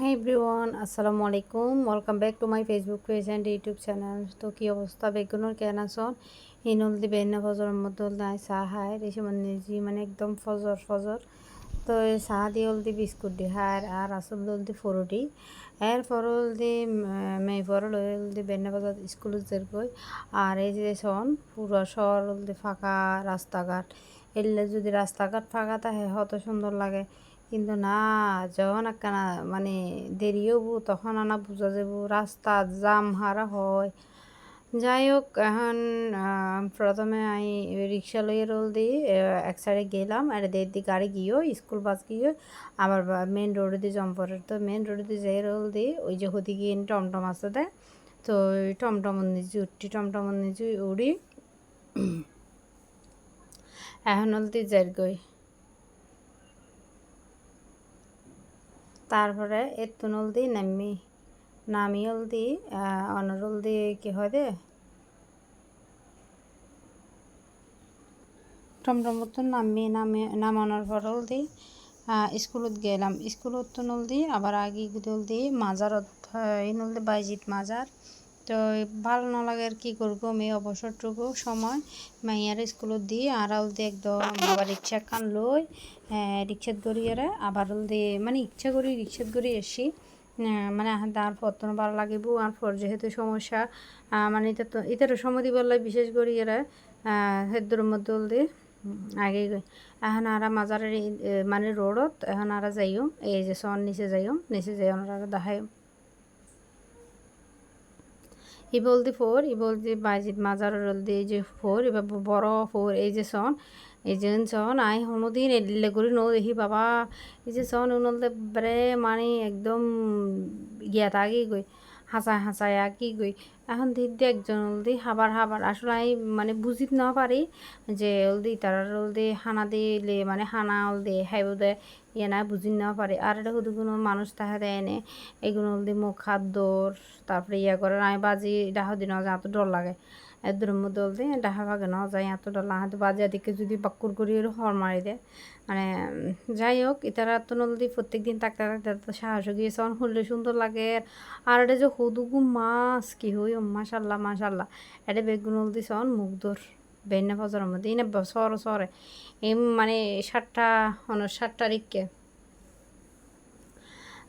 High everyone আসসালামু আলাইকুম welcome back to my Facebook page and YouTube channel তো কী অবস্থা? বেগুনের কেন আসন হিনুল দি বেন্না ফজর মধ্যে নাই চাহ হাই রেসি মানে জি মানে একদম ফজর ফজর। তো চাহ দিয়ে হলদি বিস্কুট দি হার আর আসল হলদি ফরুটি এর ফরল দি মেয়ে ফরল হলদি বেন্না বাজার স্কুলত যেরকই আর এই যে সন পুরো শহর হলদি ফাঁকা রাস্তাঘাট। এলে যদি রাস্তাঘাট ফাঁকা থাকে কত সুন্দর লাগে। কিন্তু না, যখন একখানা মানে দেরি হব তখন আনা বুঝা যাব, রাস্তা জাম হারা হয়। যাই হোক, এখন প্রথমে আমি রিক্সা লইয়ে রোল দিই এক সাইডে গেলাম, আর দের দি গাড়ি গিয়েও স্কুল বাস গিয়ে, আবার মেন রোডে দিয়ে জম্পরের তো মেন রোডে দিয়ে যাই রোল দিই ওই যে হতে গিয়ে টমটম আসতে দেয় তো ওই টমটম নিচে উঠি, টমটম নিচে উড়ি এখন হলদি যাই গই। তারপরে এত্তু দি নামি নামি হলদি অনরল দি কি হয় দে টমটমত নামি নামি নামানোর পর হলদি স্কুলত গেলাম। স্কুলত তো নলদি আবার আগে গুদল দি মাজারত নলদি বাইজিত মাজার। তো ভালো না লাগে আর কি করব, মেয়ে অবসরটুকু সময় মাইয়ার স্কুলত দিয়ে আর দি একদম আবার রিক্সা কান লই রিক্সাত গড়িয়ারে আবার দিয়ে মানে ইচ্ছা করি রিক্সাত গড়ি এসি মানে তার পত্তন ভালো লাগিব আর পর যেহেতু সমস্যা মানে এটা তো, এটারও সময় দিবার বিশেষ করি এরা হেদ্দুর মধ্যে দিয়ে আগে এখন আরা মাজারের মানে রোডত এখন আরা যাইও, এই যে সন নিচে যাইও, নিচে যাই ওনারা দেখাই ইবলদি ফোর ইবলদি বাইজিত মাজার দি যে ফোর এবার বড় ফোর, এই যে সন, এই যে সন, আই হনুদিন এডিলে করি নো দেখি বাবা, এই যে সন উনলতে বারে মানে একদম গিয়া থাকি গই। হাসায় হাসায়া কি গই। এখন দিদি একজন হলদি হাবার হাবার। আসলে আমি মানে বুঝিত না পারি যে হলদি তারা হলদি হানা দিলে মানে হানা হলদি হাইব দে ইয়ে না, বুঝি না পারে। আর এটা শুধু কোনো মানুষ তাহা দেয় নে। এগুলো হলদি মুখ, হাত, দৌড়, তারপরে ইয়া করে, আমি বাজি ডাহ দিন এত ডর লাগে। এদের মধ্যে বলতে ডাহা ভাগে না যায় এত ডর লাগে বাজে দিকে যদি বাক্কুর করি হর মারি দেয়। মানে যাই হোক এটারা তো নদী প্রত্যেক দিন থাকতে থাকতে সাহস গিয়ে সন হলে সুন্দর লাগে। আর এটা যে হদুগু মাছ, কি হই মাসাল্লাহ মাসাল্লাহ এটা বেগুন নদী সন মুগ্ধর বেন্না ফজরের মধ্যে। এনে সর, সরে। এই মানে সাতটা সাত তারিখকে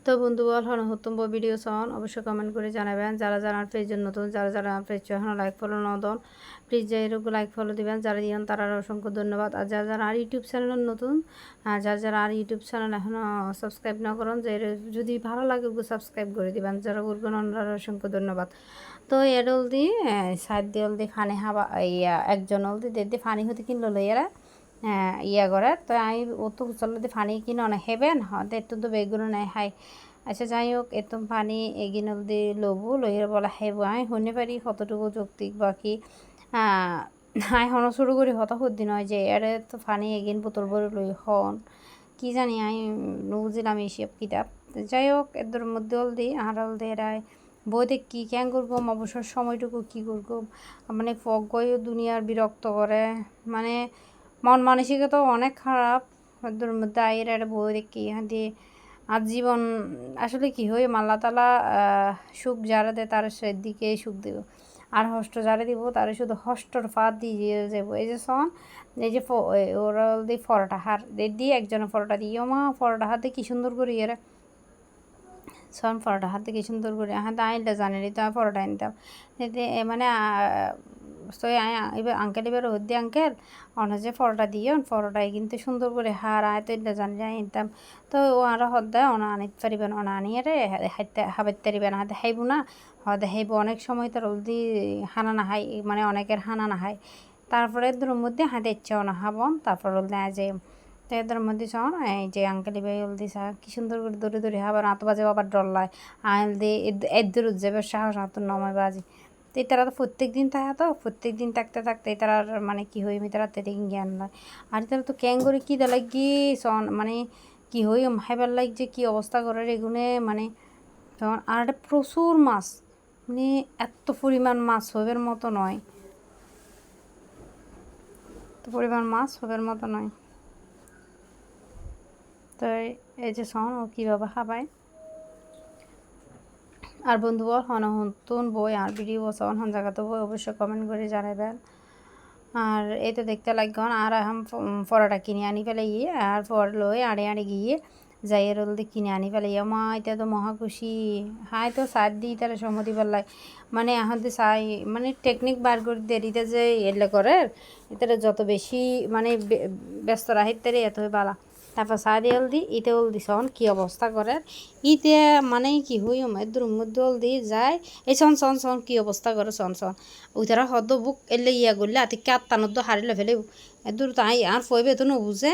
তো বন্ধু বল হন হতুম ভিডিও সন অবশ্যই কমেন্ট করে জানাবেন। যারা যারা জানার পেজের নতুন, যারা যারা পেজ এখন লাইক ফলো নদন প্লিজ যাই লাইক ফলো দিবেন, যারা দিবেন তারা অসংখ্য ধন্যবাদ। আর যারা যারা আর ইউটিউব চ্যানেল নতুন, আর যারা যারা আর ইউটিউব চ্যানেল এখনও সাবস্ক্রাইব না করেন, যে যদি ভালো লাগে ওগুলো সাবস্ক্রাইব করে দিবেন। যারা করবেন ওনারা অসংখ্য ধন্যবাদ। তো এর দি সাইড দিয়ে দি ফানি হাবা ইয়া, একজন দি দিয়ে ফানি হতে কিনলো এরা ইয়া করে তো আমি ও তো চলতে ফানি কিনো না। হেবেন হতে এত তো বেগুনো নাই হাই। আচ্ছা যাই হোক এত ফানি এগিন দি লবু লইয়ের বলা হেব। আমি শুনে পারি কতটুকু যৌক্তিক বাকি। হাই হন শুরু করি, হত সুদ্দি নয় যে, এরে তো ফানি এগিন বোতল বড় লই হন। কি জানি, আমি বুঝিলাম এইসব কিতাব। যাই হোক এদের মধ্যে হল দি, আর হল দি এরাই বইতে কী ক্যাং করব, অবসর সময়টুকু কী করব? মানে ফগ গয়ে দুনিয়ার বিরক্ত করে। মানে মন মানসিকতা অনেক খারাপ। আয়ের একটা বই দেখি এখান দিয়ে আর জীবন, আসলে কি হয় মাল্লা তালা সুখ যারা দেয় তার দিকে সুখ দেব। আর হষ্ট যারা দিব তার শুধু হষ্টর ফাঁদ দিয়ে যাব এই যে সন এই যে ওরা দিয়ে ফরটা হার দিয়ে একজনের ফরটা দিয়ে মা, ফরটা হাতে কি সুন্দর করি এরা সন ফরটা হাতে কি সুন্দর করে হ্যাঁ তো আইনটা জানি তো ফরটা আনতাম মানে তো এবার আঙ্কেল এবার হদ্দি আঙ্কেল অন যে ফলটা দিয়ে ফলটাই কিন্তু সুন্দর করে হার আয় তো এটা জানি আনতাম তো ও আর হদ্দায় অনা আনিতে পারিবেন অনা আনিয়ে রে হাইতে হাবাইতে পারিবেন হাতে হাইব না। হদে হাইব অনেক সময় তার অলদি হানা না হাই মানে অনেকের হানা না হাই। তারপরে এদের মধ্যে হাতে ইচ্ছা অনা হাবন, তারপর অলদি যে, তো এদের মধ্যে শোন এই যে আঙ্কেলি ভাই অলদি সা কি সুন্দর করে দৌড়ে দৌড়ে আত বাজে বাবার ডল্লায়, আইল দিয়ে এদের যাবে সাহস হাতুর নময় বাজি। তো তারা তো প্রত্যেক দিন থাকে তো প্রত্যেক দিন থাকতে থাকতে তারা মানে কি হই তারা তেতে জ্ঞান লয় আর তারা তো ক্যাং করে কী কি সন মানে কি হই হাইবার লাইক যে কি অবস্থা করে এগুনে মানে তখন আর একটা প্রচুর মাছ মানে এত পরিমাণ মাছ হবের মতো নয়। পরিমাণ মাছ হবের মতো নয়। তো এই যে সন ও কীভাবে খাবায়। আর বন্ধুবর, হন নতুন বই আর ভিডিও বসান হন জায়গাতে বই অবশ্যই কমেন্ট করে জানাবেন আর এই তো দেখতে লাগন আর এখন পরোটা কিনে আনি ফেলে গিয়ে আর পর লই আড়ে আড়ে গিয়ে যাই রোল দিয়ে কিনে আনি ফেলে মা এটা তো মহা খুশি। হাই তো সার দিই তারা সম্মতি পাল্লাই মানে এখন তো চাই মানে টেকনিক বার করে দেরিতে যে এলে করে এটা যত বেশি মানে ব্যস্ত রাহিতে এত বালা। তারপর সাইডে হলদি ইতে হলদি সন, কি অবস্থা করে? ইতে মানে কি, হই এদুর মধ্যে হলদি যায়। এই সন সন সন, কি অবস্থা করে সন সন? ওই তারা হদ বুক এলে ইয়া করলে আতি কাত্তানত হারিলে ফেলে এদুর তাই, আর ফইবে তো নবুঝে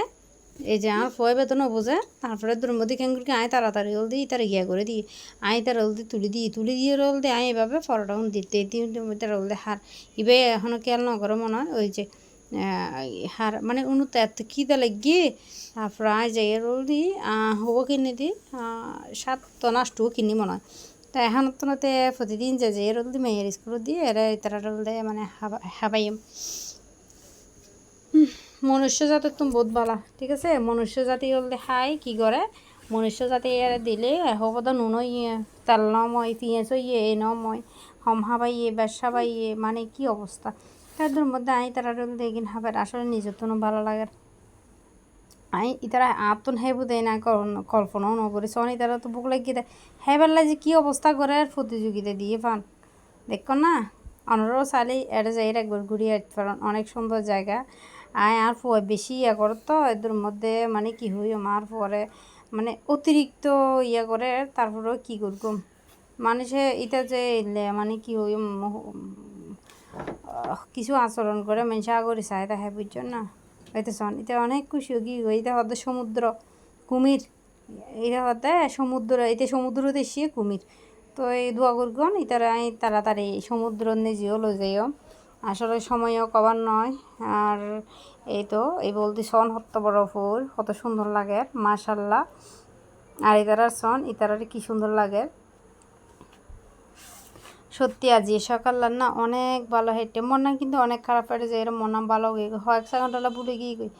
এই যে, আর ফইবে তো নবুঝে তারপরে দূর কেন করি আয় তাড়াতাড়ি হলদি তারা ইয়া করে দিই আয় তার হলদি তুলি দিই তুলি দিয়ে রোল দিয়ে আয় এভাবে ফরটা দিতে দিয়ে হার। ইবে এখনও খেয়াল নগরে মনে হয় ওই যে হার মানে উনুত এত খিদে লাগিয়ে তারপর আয় যাই রোল দি হব কিনে দি সাত তো নাষ্টও কিনি মনে হয়। তা এখন তো নাতে প্রতিদিন যে যে রোল দি, মেয়ের স্কুলত দিয়ে এরা তারা রোল দেয় মানে হাবাইম। মনুষ্য জাতের তো বহুত ভালা ঠিক আছে? মনুষ্য জাতি হলে খাই কি করে? মনুষ্য জাতি এরা দিলে হবদা নুন ইয়ে তেল নময় পিঁয়াজ ইয়ে এ নময় হম হাবাইয়ে বেশ হাবাইয়ে মানে কি অবস্থা? তাদের মধ্যে আই তারা দেখিন হাবার আসলে নিজের ভালো লাগে। আই ইতারা আতন হেবু দেয় না কল্পনাও নকরি সন ইতারা তো বুক লাগিয়ে দেয় হেবেলা যে কী অবস্থা করে আর প্রতিযোগিতা দিয়ে পান। দেখো না অনরাও চাইলে এটা যাই একবার ঘুরিয়ে আসতে পারেন অনেক সুন্দর জায়গা। আয় আর পরে বেশি ইয়া করে তো, এদের মধ্যে মানে কি হই আমার পরে মানে অতিরিক্ত ইয়া করে, তারপরেও কী করব মানুষে এটা যে মানে কি হই কিছু আচরণ করে মানুষ আগরে চায় তাহে বুঝছ না হইতে শোন এটা অনেক খুশি কি এটা হতে সমুদ্র, কুমির। এটা হতে সমুদ্র এতে সমুদ্র দেশে কুমির। তো এই দোয়া করগন ইতারা তাড়াতাড়ি সমুদ্র নিজেও যাইও। আসলে সময়ও কবার নয়, আর এই তো, এই বলতে সন হত বড় ফুল, কত সুন্দর লাগে, মাশাল্লাহ। আর ইতারার সন ইতারার কি সুন্দর লাগে। সত্যি আজ সকাল না অনেক ভালো হেঁটে, মন কিন্তু অনেক খারাপ হেঁটে যে এরম মন ভালো হয়ে গেছে। এক সেকেন্ড হলে বুড়ে গিয়ে গই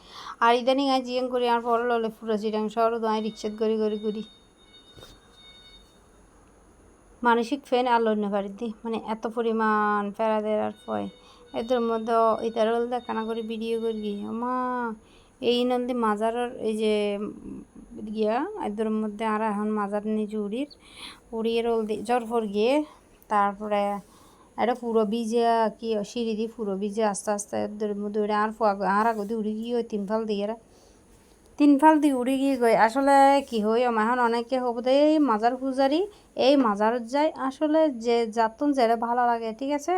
আর ইদানিং আজ জিয়াং করি আর পরে ললে পুরো চিটাং শহর দোয়াই রিক্সাত গড়ি গড়ি গড়ি মানসিক ফ্যান আলো না দি মানে এত পরিমাণ প্যারা দেওয়ার পয় এদের মধ্যে ইতার দেখানা করে ভিডিও করি গিয়ে মা এই নন্দী মাজারের এই যে গিয়া, এদের মধ্যে আর এখন মাজার নিজে উড়ির উড়িয়ে রোল দিয়ে জরফর গিয়ে তারপরে এটা পুরো ভিজে কি সিঁড়ি দিয়ে পুরো ভিজে আস্তে আস্তে উড়ে আর আর আগে উড়ে গিয়ে তিন ফাল দিয়ে তিন ফাল দিয়ে উড়ে গিয়ে গই। আসলে কি হই এখন অনেকে হব এই মাজার পূজারি, এই মাজার যায় আসলে যে যাতন যেটা ভালো লাগে, ঠিক আছে?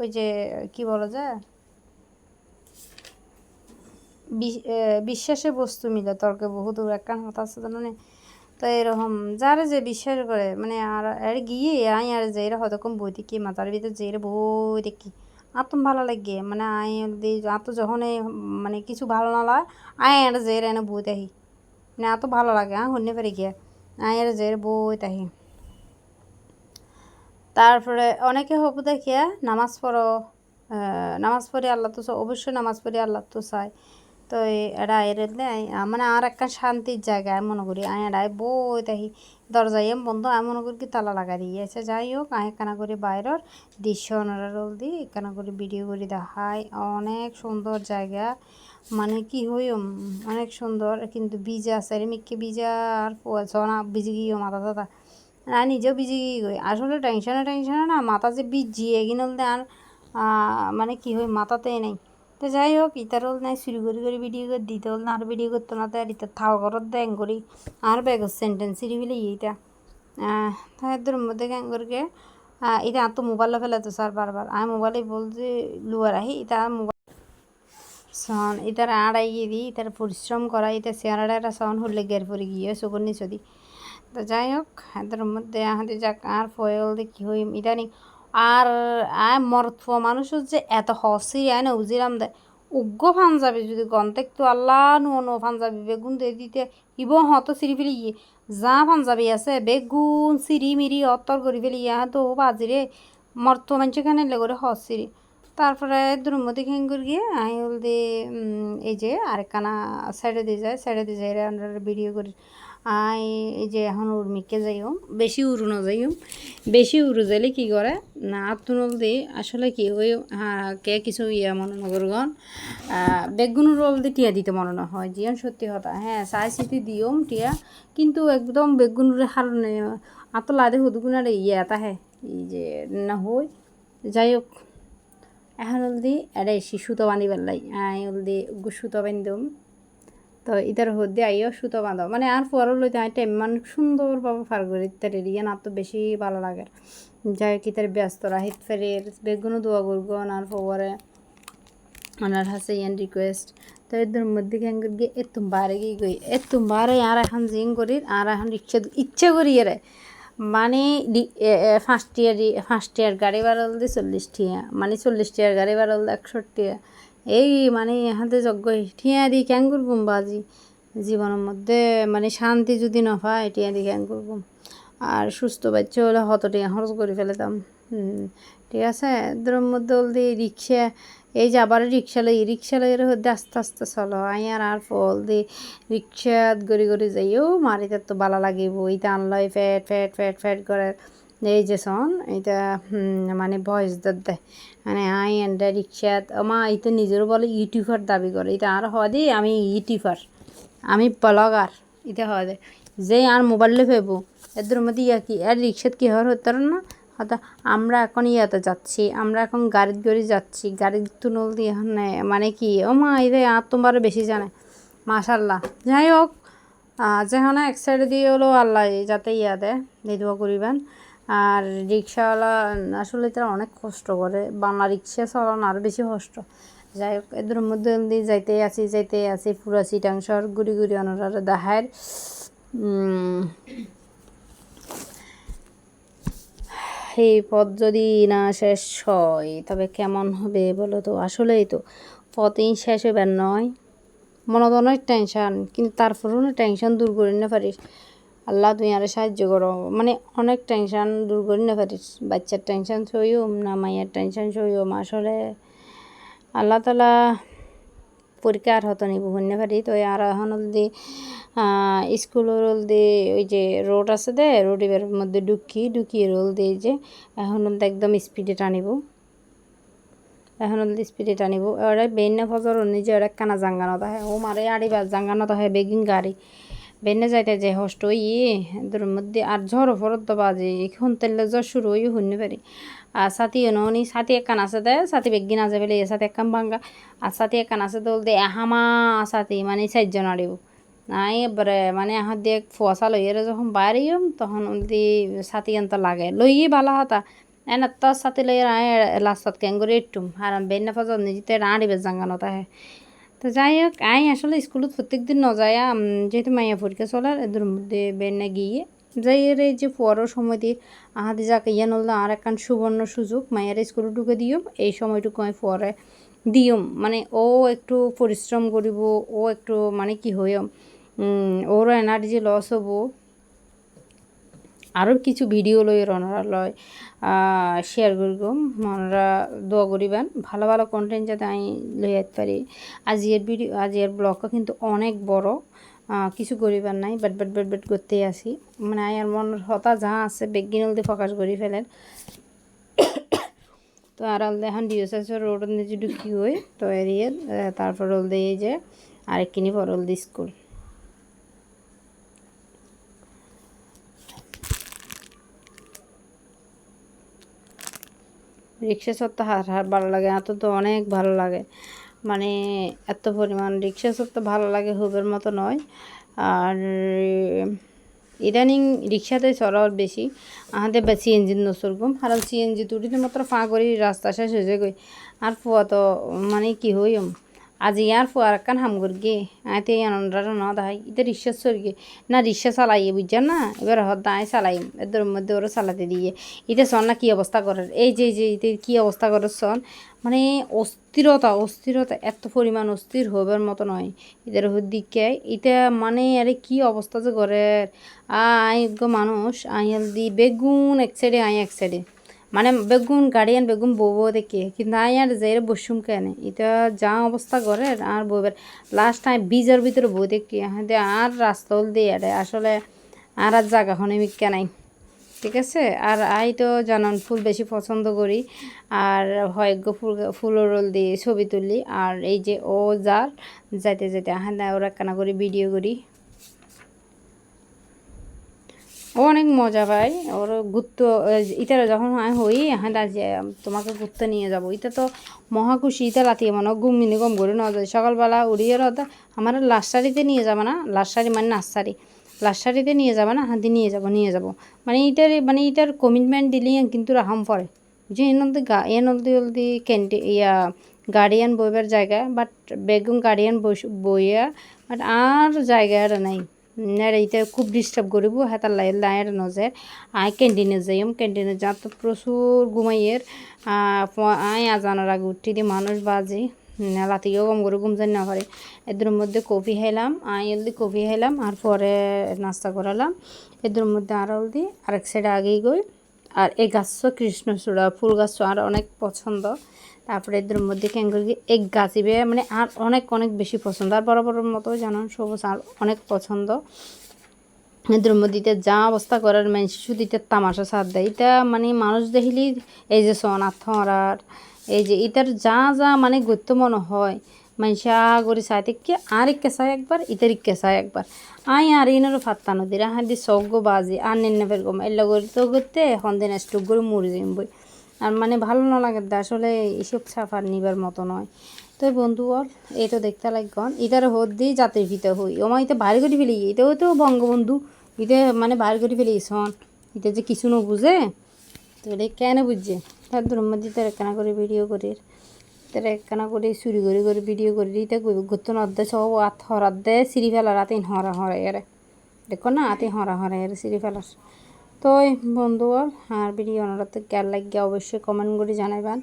ওই যে কি বলা যায় বিশ্বাসে বস্তু মিলে, তর্কে বহুত একখান কথা আছে জানো। তো এরকম যারা যে বিশ্বাস করে মানে আর আর গিয়ে আই আর যে এরা হয়তো কম বই দেখি মাথার ভিতরে যে এরা বই দেখি আতম ভালো লাগে। মানে আই আত যখন মানে কিছু ভালো না লাগে, আই আর যে এরা এনে বই দেখি মানে এত ভালো লাগে হ্যাঁ হন্যে পারি গিয়ে। আই আর যে বই দেখি তারপরে অনেকে হবু দেখিয়া নামাজ পড়ো নামাজ পড়ি আল্লাহ তো অবশ্যই নামাজ পড়ি আল্লাহ তো চাই তো এরা এর মানে আর একটা শান্তির জায়গা আমি মনে করি এরাই বই তাহি দরজায় বন্ধ আমি মনে করি কি তালা লাগা দিয়েছে যাই হোক আয় কানা করি বাইরের দৃশ্য ওনারা রোল দিই এখানা করে ভিডিও করে দেখায় অনেক সুন্দর জায়গা মানে কি হই অনেক সুন্দর কিন্তু বীজ আছে মিক্কে বীজা আর সোনা বিজি গিয়ে মাথা দাদা না নিজেও বিজি গিয়ে আসলে টেনশনে টেনশনে না মাথা যে বীজ জিয়ে গিনল আর মানে কি হয় মাথাতে নেই তো যাই হোক, ইতার হল নাই শুরু করি করে ভিডিও করে, দিতে হল না, আর ভিডিও করতো না তো আর ইতার থাল ঘরত দেন করি। আর ব্যাগ সেন্টেন্স সিরি ফেলে ইয়েটা তাদের মধ্যে গ্যাং করে এটা তো ফেলে তো স্যার বারবার। আমি মোবাইলে বলছি লুয়ার আহি এটা মোবাইল সন ইতার আড়াই দিই ইতার পরিশ্রম করা এটা চেয়ারাটা সন হলে গের পরে গিয়ে চোখর নিচে দিই তো যাই হোক এদের মধ্যে আহাতে যাক, আর ফয়েল দেখি হই ইদানিং আর মরত মানুষের যে এত হসি, আয় না উজিরাম দেয় উগ্র পাঞ্জাবি যদি গন্তেক তো আল্লাহ নো নো পাঞ্জাবি বেগুন দিয়ে দিতে, ইব হত সিঁড়ি ফেলি ইয়ে। যা পাঞ্জাবি আছে, বেগুন সিঁড়ি মিরি, অত্তর করে ফেলি ইয়া তো বাজিরে মরত মানুষ খানে করে হসিরি তারপরে দ্রুমতি খেং করে গিয়ে হল দিয়ে এই যে আরেকখানা সাইডে দিয়ে যায় সাইডে দিয়ে আমরা ভিডিও করি। এই যে এখন উর্মিকে যাইও, বেশি উড়ুনো যাইও, বেশি উড়ু যাইলে কি করে? না আত্মনল দি আসলে কি, ওই হ্যাঁ কে কিছু ইয়া মনে নগরগণ বেগুন রোল দিয়ে টিয়া দিতে মনে না হয়, জিয়ান সত্যি কথা। হ্যাঁ চাই সিটি দিওম টিয়া, কিন্তু একদম বেগুনের হার আত লাদে হুদুগুনারে ইয়া তাহে এই যে না হই যাই হোক এখন হলদি এরে সুতো বাঁধি পেলাই আই হলদি সুতো বান্ধম তো ইতার হদ্দে আইও সুতো বাঁধো মানে আর পর লইতে আই টাইম মানে সুন্দরভাবে ফার করি তার এরিয়া না তো বেশি ভালো লাগে। যাই হোক, ইতার ব্যস্ত রাহিত ফেরের বেগুনও দোয়া করব আর পরে ওনার হাসে ইয়ান রিকোয়েস্ট তো এদের মধ্যে কেন গিয়ে এতুম বারে গিয়ে গই এতুম বারে আর এখন জিং করি, আর এখন রিক্সা ইচ্ছে করি এরে। মানে ফার্স্ট ইয়ার ফার্স্ট ইয়ার গাড়ি বাড়াল দিয়ে চল্লিশ টিয়া মানে চল্লিশ টিয়ার গাড়ি একষট্টি টিয়া। এই মানে হাতে যজ্ঞ ঠিয়া দি ক্যাং করবুম বাজি। জীবনের মধ্যে মানে শান্তি যদি না পায় টিয়া দি ক্যাং করবুম আর সুস্থ বাচ্চা হলে হত টিয়া খরচ করে ফেলেতাম। ঠিক আছে? এদের মধ্যে বলতে রিক্সা, এই যে আবার রিক্সা লই রিক্সা লই হতে আস্তে আস্তে চলো। আইয়ার আর ফল দি রিক্সা গড়ি গড়ি যাইও, মারিতে তো ভালো লাগিব। ইটা আনলয় ফ্যাট ফ্যাট ফ্যাট ফ্যাট করে। এই যে সন এটা মানে ভয়েস দেয় মানে আই এন্ড রিক্সাত আমার এটা নিজেরও বলে ইউটিউবার দাবি করে। এটা আর হয় দি, আমি ইউটিউবার আমি ব্লগার এটা হয় দে। যে আর মোবাইলে ফেবো এদের মধ্যে ইয়া কি, আর রিক্সাত কি হওয়ার হতে না? হয়তো আমরা এখন ইয়াতে যাচ্ছি, আমরা এখন গাড়ির গড়ি যাচ্ছি গাড়ির তুনল দিয়ে মানে কি ও মা এদের আর তোমার বেশি জানে। মাশাল্লাহ। যাই হোক যেখানে এক সাইডে দিয়ে হলো আল্লাহ, যাতে ইয়া দেয় দোয়া করিবেন। আর রিক্সাওয়ালা, আসলে তারা অনেক কষ্ট করে। বাংলা রিক্সা চালানো আরও বেশি কষ্ট। যাই হোক, এদের মধ্যে দিয়ে যাইতে আসি যাইতে আসি পুরা চিটাংশর গুড়ি গুড়ি অনার দেখায় এই পথ যদি না শেষ হয়, তবে কেমন হবে বলো তো? আসলেই তো, পথই শেষ হইবার নয়। মনে তো অনেক টেনশন কিন্তু তারপরেও না টেনশন দূর করি না পারিস। আল্লাহ তুই আরে সাহায্য করো। মানে অনেক টেনশন দূর করি না পারিস বাচ্চার টেনশন সইও না, মায়ের টেনশন সইও আসলে আল্লাহ তালা পরীক্ষা আর হতো নি বুঝতে পারি তো আর এখন যদি স্কুলের রোল দিয়ে ওই যে রোড আছে দে রোডের মধ্যে ঢুকি, ঢুকিয়ে রোল দিয়ে যে, এখন একদম স্পিডে টানিব। এখন স্পিডে টানিব। ওরা বেন্না ফজর, নিজে ওরা কানা জাঙ্গানো তাহে ও মারে আড়িবার জাঙ্গানো তাহে বেগিন গাড়ি। বেনে যাইতে যে হষ্ট ইয়ে এদের মধ্যে আর ঝড় ফরত তো বাজে, এখন তেলে জ্বর শুরু হয়ে শুনতে পারি। আর সাথী ননি সাথী একখান আছে দে, সাথী বেগিন আছে ফেলে সাথে একখান ভাঙ্গা। আর সাথী একখান আছে তো দে হামা সাথী মানে চারজন আড়িব নাই এবারে মানে আহার দিয়ে ফুয়াশা লইয়ের যখন বাইরেম তখন দি সাথী এন্ত লাগে। লইয়ে ভালো হতা। এনে তোর সাথে লইয়ে লাস্টত কেন করে একটু আর বেন্না ফজর নিজেতে রাঁড়িবে জাঙ্গানো তাহে তো যাই হোক, আই আসলে স্কুলত প্রত্যেক দিন নজায়া যেহেতু মাইয়া পরীক্ষা চলার, এদের মধ্যে বেনে গিয়ে যাই এর যে পরও সময় দিয়ে আহাদি যাকে ইয়ে নল আর একখান সুবর্ণ সুযোগ মায়ের স্কুলে ঢুকে দিও, এই সময়টুকু আমি পরে দিও। মানে ও একটু পরিশ্রম করিব, ও একটু মানে কি হইম ওরও এনার্জি লস হব আরও কিছু ভিডিও লই রনরা লয় শেয়ার করব। মনরা দোয়া করিবেন ভালো ভালো কন্টেন্ট যাতে আমি লই যেতে পারি। আজিয়ের ভিডিও আজিয়ের ব্লগটা কিন্তু অনেক বড় কিছু করিবার নাই, বেট বেট বেট বেট করতেই আসি। মানে আর মন হতা যা আছে বেগিনলতে ফোকাস করি ফেলেন। তো আর এখন ডিওসাসের রোড নিচে ঢুকি হই তো এরিয়ে তারপর ওল দিয়ে যে, আরেক কিনি পরল দি স্কুল। রিক্সা চড়তে হার হার ভালো লাগে এত তো অনেক ভালো লাগে। মানে এত পরিমাণ রিক্সা চড়তে ভালো লাগে হুবের মতো নয়। আর ইদানিং রিক্সাতে চড়ার বেশি, আমাদের বা সিএনজি নসরগম আর সিএনজি তুটিতে মাত্র ফাঁ করি রাস্তা শেষ হয়ে যায় আর ফুয়া তো মানে কি হইম? আজি ইয়ার ফুয়ার কান হাম গে আইতে আনন্দার ন ইতে রিক্সা সরগে না রিক্সা চালাইয়ে বুঝছেন না এবার হদ দায় চালাই এদের মধ্যে ওরা চালাতে দিয়ে ইতে সন না কি অবস্থা করে এই যে যে ইতে কি অবস্থা করে সন মানে অস্থিরতা অস্থিরতা এত পরিমাণ অস্থির হবার মতো নয় এদের দিকে এটা মানে আরে কি অবস্থা যে করে আয় মানুষ আইয়াল দি বেগুন এক সাইডে আই এক সাইডে মানে বেগুন গার্ডিয়ান বেগুন বউ দেখে, কিন্তু আই আর যে বসুম কেন? এটা যা অবস্থা করে, আর বউবের লাস্ট টাইম বীজের ভিতরে বউ দেখি আর রাস্তা দিয়ে আসলে আর আর জায়গা হনে মিক্কা নাই। ঠিক আছে? আর আই তো জানান, ফুল বেশি পছন্দ করি, আর হয়গ্য ফুল, ফুলের রোল দিয়ে ছবি তুলি, আর এই যে ও যার, যাইতে যাইতে হ্যাঁ ওরা কেনা করি ভিডিও করি। অনেক মজা পায় ওর ঘুরতে ইতারা যখন হই হ্যাঁ তোমাকে ঘুরতে নিয়ে যাব। এটা তো মহাখুশি ইতা রাতে মানে ঘুম মিনি গম করে নেওয়া যায়। সকালবেলা উড়িয়ে রদা আমার লাস্টারিতে নিয়ে যাবে না। লাস্টারি মানে নার্সারি লাস্টারিতে নিয়ে যাবে না, হাতি নিয়ে যাব নিয়ে যাব। মানে এটার মানে এটার কমিটমেন্ট দিলেই কিন্তু রাহাম পড়ে। যে মধ্যে গা মধ্যে জলদি ক্যান্টি ইয়া গার্ডিয়ান বইবার জায়গা বাট বেগুন গার্ডিয়ান বইয়া বাট আর জায়গা আর নাই। এটা খুব ডিস্টার্ব করিব হেতার লাই লাইয়ের নজর। আই ক্যান্টিনে যাইম ক্যান্টিনে যা তো প্রচুর ঘুমাইয়ের। আই আজানোর আগে উঠি দিয়ে মানুষ বাজে রাতিও কম করে ঘুম জানি না পারে। এদের মধ্যে কফি খাইলাম আই এলদি কফি খাইলাম, আর পরে নাস্তা করালাম। এদের মধ্যে আর হলদি আরেক সাইডে আগেই গই। আর এই গাছ কৃষ্ণচূড়া, ফুল গাছ আর অনেক পছন্দ। তারপরে এদের মধ্যে করি এক গাছিবে মানে আর অনেক অনেক বেশি পছন্দ। আর বড় মতো জানান সবুজ, আর অনেক পছন্দ। মধ্যে যা অবস্থা করার মানুষ শুধু ইতে তামাশা সাথ দেয়। এটা মানে মানুষ দেখিলি, এই যে সনাথরার এই যে ইটার যা যা মানে গত্য মনে হয় মানুষা করে চাইতে কি আর ইকে চাই একবার, ইতার ইকে চাই একবার। আই আর ইনারও ফাত্তা নদীর আহার দি সগ্য বাজি, আর নেবে গম এল্লা করে তো করতে এখন দিন স্টুক করে মরে যাইম বই। আর মানে ভালো না লাগে আসলে এইসব সাফার নিবার মতো নয়। তো বন্ধু বল, এই তো দেখতে লাগন ইতার হদ দিয়ে জাতির ভিতর হই। ওমা ইতে বাইরে করে ফেলি, এটাও তো বঙ্গবন্ধু। ইতে মানে বাইরে করে ফেলি শোন ইতে যে কিছু না বুঝে, তো এটা কেন বুঝছে? তার ধর্ম দিয়ে তার কেনা করে ভিডিও করে, তারা একখানা করে চুরি করে করে ভিডিও করে দিতে গুতো নদ্দে সব আত হরাত দে, সিঁড়ি ফেলার আতে হরা হরা এরে দেখো না, আতে হরা হরা এর সিঁড়ি ফেলার। তো বন্ধু, আর ভিডিও অনুরাধ কেয়ার লাগিয়ে অবশ্যই কমেন্ট করে জানাবেন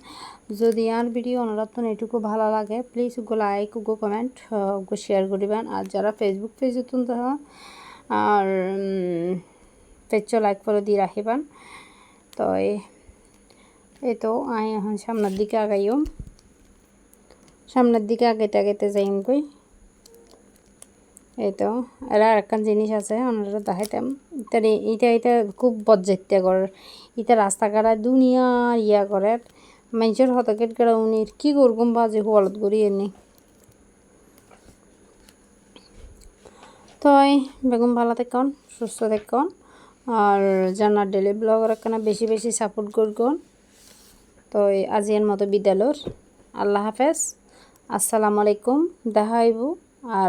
যদি আর ভিডিও অনুরাধ এটুকু ভালো লাগে please go like go comment go share করিবেন। আর যারা ফেসবুক পেজে তুলতে আর পেজও লাইক করে দিয়ে রাখিবেন। তো এই তো আই এখন সামনের দিকে আগাইও। সামনের দিকে আগাইতে আগাইতে যাইম কই। এই তো এরা আরেকখান জিনিস আছে, ওনারা দেখাইতাম। ইতার এটা এটা খুব বজ্জাত্যা করে ইটা রাস্তাঘাট দুনিয়ার ইয়া করে। মানুষের হতকেট করে উনি কি করব বাজে হলত করি এনে। তো বেগম ভালো থাকুন, সুস্থ থাকুন, আর জানার ডেলি ব্লগের একখানা বেশি বেশি সাপোর্ট করুন তো আজিয়ার মতো বিদ্যালয়ের আল্লাহ হাফেজ। আসসালামু আলাইকুম, দেখা আর